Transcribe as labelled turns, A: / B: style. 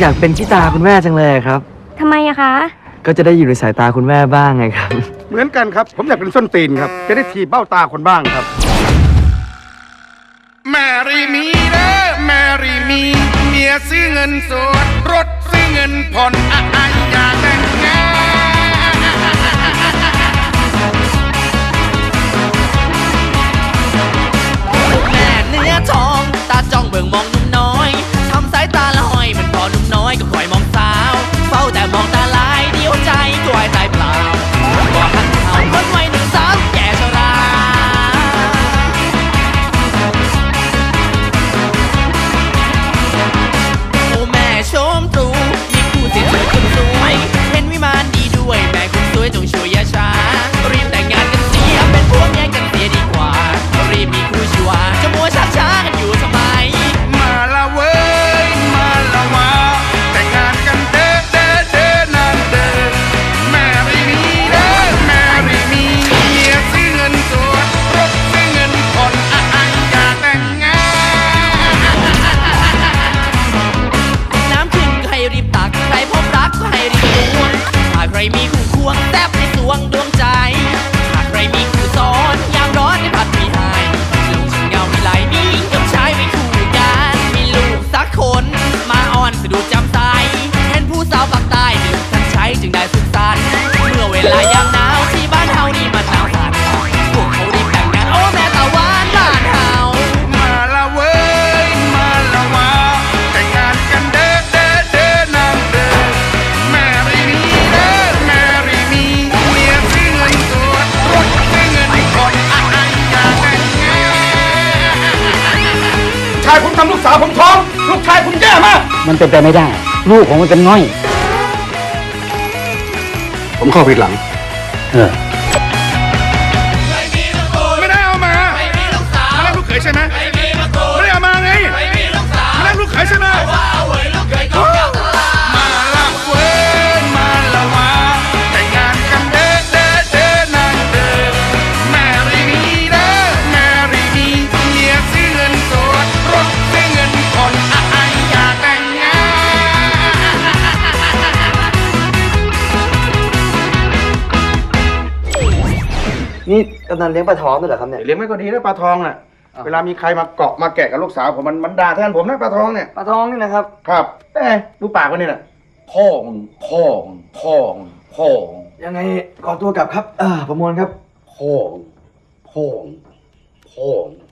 A: อยากเป็นที่ตาคุณแม่จังเลยครับ
B: ทำไมอะคะ
A: ก็จะได้อยู่ในสายตาคุณแม่บ้างไงครับ
C: เหมือนกันครับ ผมอยากเป็นส้นตีนครับ จะได้ทีบเบ้าตาคนบ้างครับ
D: แมรี่มีเด้อแมรี่มี เมียซื้อเงินสด รถซื้อเงินผ่อนอะไออยากแต่งงาน
E: แม่เนื้อทอง ตาจ้องเบิ่งมอง ม ทำลูกสาว
D: ผ
E: มท้อง ลูกชายผมแย่
D: มาก มันเป็
F: นไปไม่ได้ ลูกของมันเป็นง่อย
C: ผมเข้าผิดหลัง
F: เออ
A: นี่กำนันเลี้ยงปลาท้องด้วยเหรอครับเนี่ย
C: เลี้ยงไม่ก็ดีนะปลาทองน่ะเวลามีใครมาเกาะมาแกะกับลูกสาวผมมันมันด่าแทนผมนะปลาทองเนี่ย
A: ปลาท้องนี่นะครับ
C: ครับเอ้ยดูปากมันนี่น่ะพ่อมึงพ่อมึงพ่อมึงพ่อมึง
A: ยังไงขอตัวกลับครับ อ่า ประมวลครับ
C: พ่อมึงพ่อมึงพ่อมึง